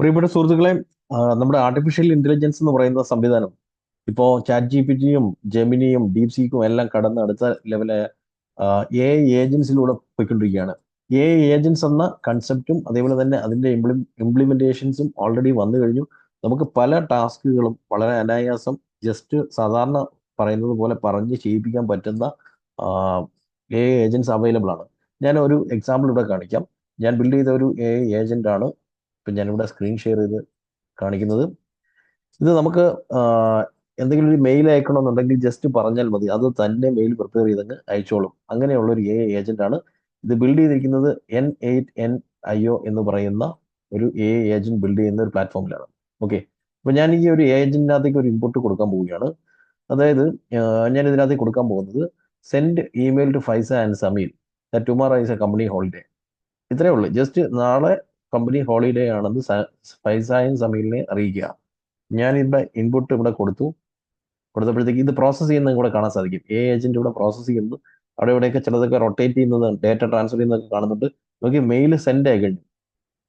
പ്രിയപ്പെട്ട സുഹൃത്തുക്കളെ നമ്മുടെ ആർട്ടിഫിഷ്യൽ ഇന്റലിജൻസ് എന്ന് പറയുന്ന സംവിധാനം ഇപ്പോൾ ചാറ്റ് ജി പി ടിയും ജെമിനിയും ഡീപ് സീക്കും എല്ലാം കടന്ന് അടുത്ത ലെവൽ എ ഏജൻസിലൂടെ പോയിക്കൊണ്ടിരിക്കുകയാണ്. എ ഏജൻസ് എന്ന കൺസെപ്റ്റും അതേപോലെ തന്നെ അതിന്റെ ഇംപ്ലിമെന്റേഷൻസും ഓൾറെഡി വന്നു കഴിഞ്ഞു. നമുക്ക് പല ടാസ്കുകളും വളരെ അനായാസം ജസ്റ്റ് സാധാരണ പറയുന്നത് പോലെ പറഞ്ഞ് ചെയ്യിപ്പിക്കാൻ പറ്റുന്ന എ ഏജൻസ് അവൈലബിൾ ആണ്. ഞാൻ ഒരു എക്സാമ്പിൾ ഇവിടെ കാണിക്കാം. ഞാൻ ബിൽഡ് ചെയ്ത ഒരു എ ഏജന്റ് ആണ്. ഇപ്പം ഞാനിവിടെ സ്ക്രീൻ ഷെയർ ചെയ്ത് കാണിക്കുന്നത്. ഇത് നമുക്ക് എന്തെങ്കിലും ഒരു മെയിൽ അയക്കണമെന്നുണ്ടെങ്കിൽ ജസ്റ്റ് പറഞ്ഞാൽ മതി. അത് തന്നെ മെയിൽ പ്രിപ്പയർ ചെയ്തങ്ങ് അയച്ചോളും. അങ്ങനെയുള്ള ഒരു എ ഏജന്റ് ആണ്. ഇത് ബിൽഡ് ചെയ്തിരിക്കുന്നത് N eight N I O എന്ന് പറയുന്ന ഒരു എ ഏജന്റ് ബിൽഡ് ചെയ്യുന്ന ഒരു പ്ലാറ്റ്ഫോമിലാണ് ഓക്കെ അപ്പോൾ ഞാൻ ഈ ഒരു ഏജന്റിനകത്തേക്ക് ഒരു ഇൻപുട്ട് കൊടുക്കാൻ പോവുകയാണ്. അതായത് ഞാൻ ഇതിനകത്തേക്ക് കൊടുക്കാൻ പോകുന്നത് send email to Faiza and Sameel tomorrow is a company holiday ഇത്രയേ ഉള്ളൂ. ജസ്റ്റ് നാളെ കമ്പനി ഹോളിഡേ ആണെന്ന് ഫൈസായും സമീലിനെ അറിയിക്കുക. ഇപ്പം ഇൻപുട്ട് ഇവിടെ കൊടുത്തു. കൊടുത്തപ്പോഴത്തേക്ക് ഇത് പ്രോസസ്സ് ചെയ്യുന്നത് കൂടെ കാണാൻ സാധിക്കും. എ ഏജന്റ് ഇവിടെ പ്രോസസ്സ് ചെയ്യുന്നത് അവിടെ ഇവിടെയൊക്കെ ചിലതൊക്കെ റൊട്ടേറ്റ് ചെയ്യുന്നത് ഡേറ്റ ട്രാൻസ്ഫർ ചെയ്യുന്നതൊക്കെ കാണുന്നുണ്ട്. നോക്കി മെയിൽ സെൻഡ് ആയി കഴിഞ്ഞു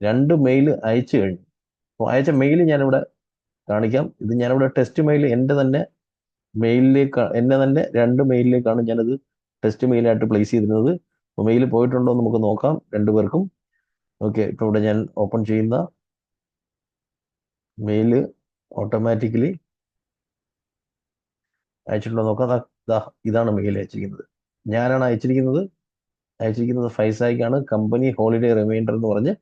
രണ്ട് മെയിൽ അയച്ചു കഴിഞ്ഞു. അപ്പോൾ അയച്ച മെയിൽ ഞാനിവിടെ കാണിക്കാം. ഇത് ഞാനിവിടെ ടെസ്റ്റ് മെയിൽ എന്റെ തന്നെ മെയിലിലേക്ക് എന്നെ തന്നെ രണ്ട് മെയിലിലേക്കാണ് ഞാനത് ടെസ്റ്റ് മെയിലായിട്ട് പ്ലേസ് ചെയ്തിരുന്നത്. അപ്പോൾ മെയിൽ പോയിട്ടുണ്ടോ എന്ന് നമുക്ക് നോക്കാം. രണ്ടുപേർക്കും. ഓക്കെ ഇപ്പോൾ ഇവിടെ ഞാൻ ഓപ്പൺ ചെയ്യുന്ന മെയിൽ ഓട്ടോമാറ്റിക്കലി അയച്ചിട്ടുണ്ടോ നോക്കാം. ഇതാണ് മെയിൽ അയച്ചിരിക്കുന്നത്. ഞാനാണ് അയച്ചിരിക്കുന്നത്. അയച്ചിരിക്കുന്നത് ഫൈസായിക്കാണ്. കമ്പനി ഹോളിഡേ റിമൈൻഡർ എന്ന് പറഞ്ഞ്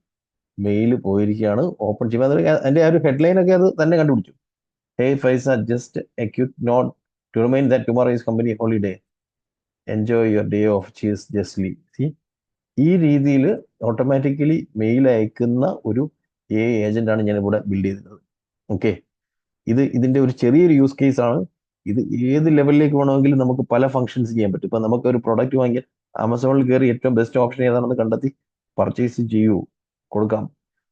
മെയിൽ പോയിരിക്കുകയാണ്. ഓപ്പൺ ചെയ്യുമ്പോൾ അതിൽ അതിന്റെ ആ ഒരു ഹെഡ്ലൈൻ ഒക്കെ അത് തന്നെ കണ്ടുപിടിച്ചു. Hey Faiza just a quick quick note to remind that tomorrow is company holiday enjoy your day off cheese justly സി ഈ രീതിയിൽ ഓട്ടോമാറ്റിക്കലി മെയിൽ അയക്കുന്ന ഒരു എ ഏജന്റ് ആണ് ഞാൻ ഇവിടെ ബിൽഡ് ചെയ്തിട്ടുള്ളത്. ഓക്കെ ഇത് ഇതിന്റെ ഒരു ചെറിയൊരു യൂസ് കേസ് ആണ്. ഇത് ഏത് ലെവലിലേക്ക് വേണമെങ്കിലും നമുക്ക് പല ഫങ്ഷൻസ് ചെയ്യാൻ പറ്റും. ഇപ്പൊ നമുക്ക് ഒരു പ്രൊഡക്റ്റ് വാങ്ങിയാൽ ആമസോണിൽ കയറി ഏറ്റവും ബെസ്റ്റ് ഓപ്ഷൻ ഏതാണെന്ന് കണ്ടെത്തി പർച്ചേസ് ചെയ്യൂ. കൊടുക്കാം.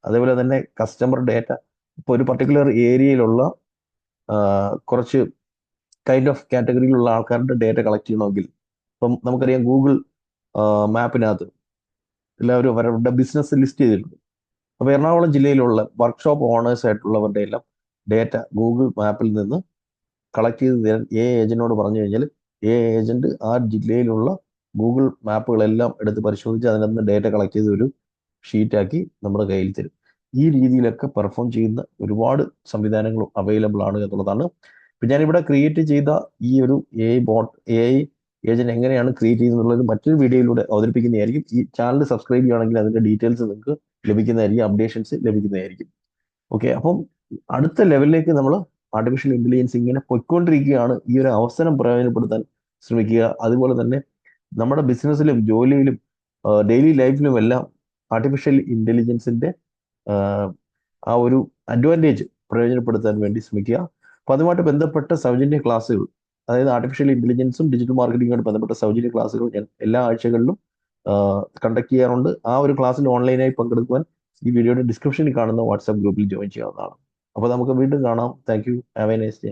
അതേപോലെ തന്നെ കസ്റ്റമർ ഡേറ്റ ഇപ്പോൾ ഒരു പർട്ടിക്കുലർ ഏരിയയിലുള്ള കുറച്ച് കൈൻഡ് ഓഫ് കാറ്റഗറിയിലുള്ള ആൾക്കാരുടെ ഡേറ്റ കളക്ട് ചെയ്യണമെങ്കിൽ. ഇപ്പം നമുക്കറിയാം ഗൂഗിൾ മാപ്പിനകത്ത് എല്ലാവരും അവരുടെ ബിസിനസ് ലിസ്റ്റ് ചെയ്തിട്ടുണ്ട്. അപ്പോൾ എറണാകുളം ജില്ലയിലുള്ള വർക്ക്ഷോപ്പ് ഓണേഴ്സ് ആയിട്ടുള്ളവരുടെ എല്ലാം ഡേറ്റ ഗൂഗിൾ മാപ്പിൽ നിന്ന് കളക്ട് ചെയ്ത് തരാൻ എ ഏജന്റിനോട് പറഞ്ഞു കഴിഞ്ഞാൽ ഏ ഏജന്റ് ആ ജില്ലയിലുള്ള ഗൂഗിൾ മാപ്പുകളെല്ലാം എടുത്ത് പരിശോധിച്ച് അതിനകത്ത് നിന്ന് ഡേറ്റ കളക്ട് ചെയ്ത് ഒരു ഷീറ്റാക്കി നമ്മുടെ കയ്യിൽ തരും. ഈ രീതിയിലൊക്കെ പെർഫോം ചെയ്യുന്ന ഒരുപാട് സംവിധാനങ്ങളും അവൈലബിൾ ആണ് എന്നുള്ളതാണ്. ഇപ്പം ഞാനിവിടെ ക്രിയേറ്റ് ചെയ്ത ഈ ഒരു എ ബോട്ട് എ ഏജന്റ് എങ്ങനെയാണ് ക്രിയേറ്റ് ചെയ്യുന്നത് മറ്റൊരു വീഡിയോയിലൂടെ അവതരിപ്പിക്കുന്നതായിരിക്കും. ഈ ചാനൽ സബ്സ്ക്രൈബ് ചെയ്യുകയാണെങ്കിൽ അതിന്റെ ഡീറ്റെയിൽസ് നിങ്ങൾക്ക് ലഭിക്കുന്നതായിരിക്കും അപ്ഡേഷൻസ് ലഭിക്കുന്നതായിരിക്കും. ഓക്കെ അപ്പം അടുത്ത ലെവലിലേക്ക് നമ്മൾ ആർട്ടിഫിഷ്യൽ ഇന്റലിജൻസ് ഇങ്ങനെ പൊയ്ക്കൊണ്ടിരിക്കുകയാണ്. ഈ ഒരു അവസരം പ്രയോജനപ്പെടുത്താൻ ശ്രമിക്കുക. അതുപോലെ തന്നെ നമ്മുടെ ബിസിനസ്സിലും ജോലിയിലും ഡെയിലി ലൈഫിലും എല്ലാം ആർട്ടിഫിഷ്യൽ ഇന്റലിജൻസിന്റെ ആ ഒരു അഡ്വാന്റേജ് പ്രയോജനപ്പെടുത്താൻ വേണ്ടി ശ്രമിക്കുക. അപ്പൊ അതുമായിട്ട് ബന്ധപ്പെട്ട സൗജന്യ ക്ലാസ്സുകൾ അതായത് ആർട്ടിഫിഷ്യൽ ഇന്റലിജൻസും ഡിജിറ്റൽ മാർക്കറ്റിംഗുമായി ബന്ധപ്പെട്ട സൗജന്യ ക്ലാസ്സുകൾ ഞാൻ എല്ലാ ആഴ്ചകളിലും കണ്ടക്ട് ചെയ്യാറുണ്ട്. ആ ഒരു ക്ലാസ്സിൽ ഓൺലൈനായി പങ്കെടുക്കുവാൻ ഈ വീഡിയോയുടെ ഡിസ്ക്രിപ്ഷനിൽ കാണുന്ന വാട്സാപ്പ് ഗ്രൂപ്പിൽ ജോയിൻ ചെയ്യാവുന്നതാണ്. അപ്പോൾ നമുക്ക് വീണ്ടും കാണാം. Thank you have a nice day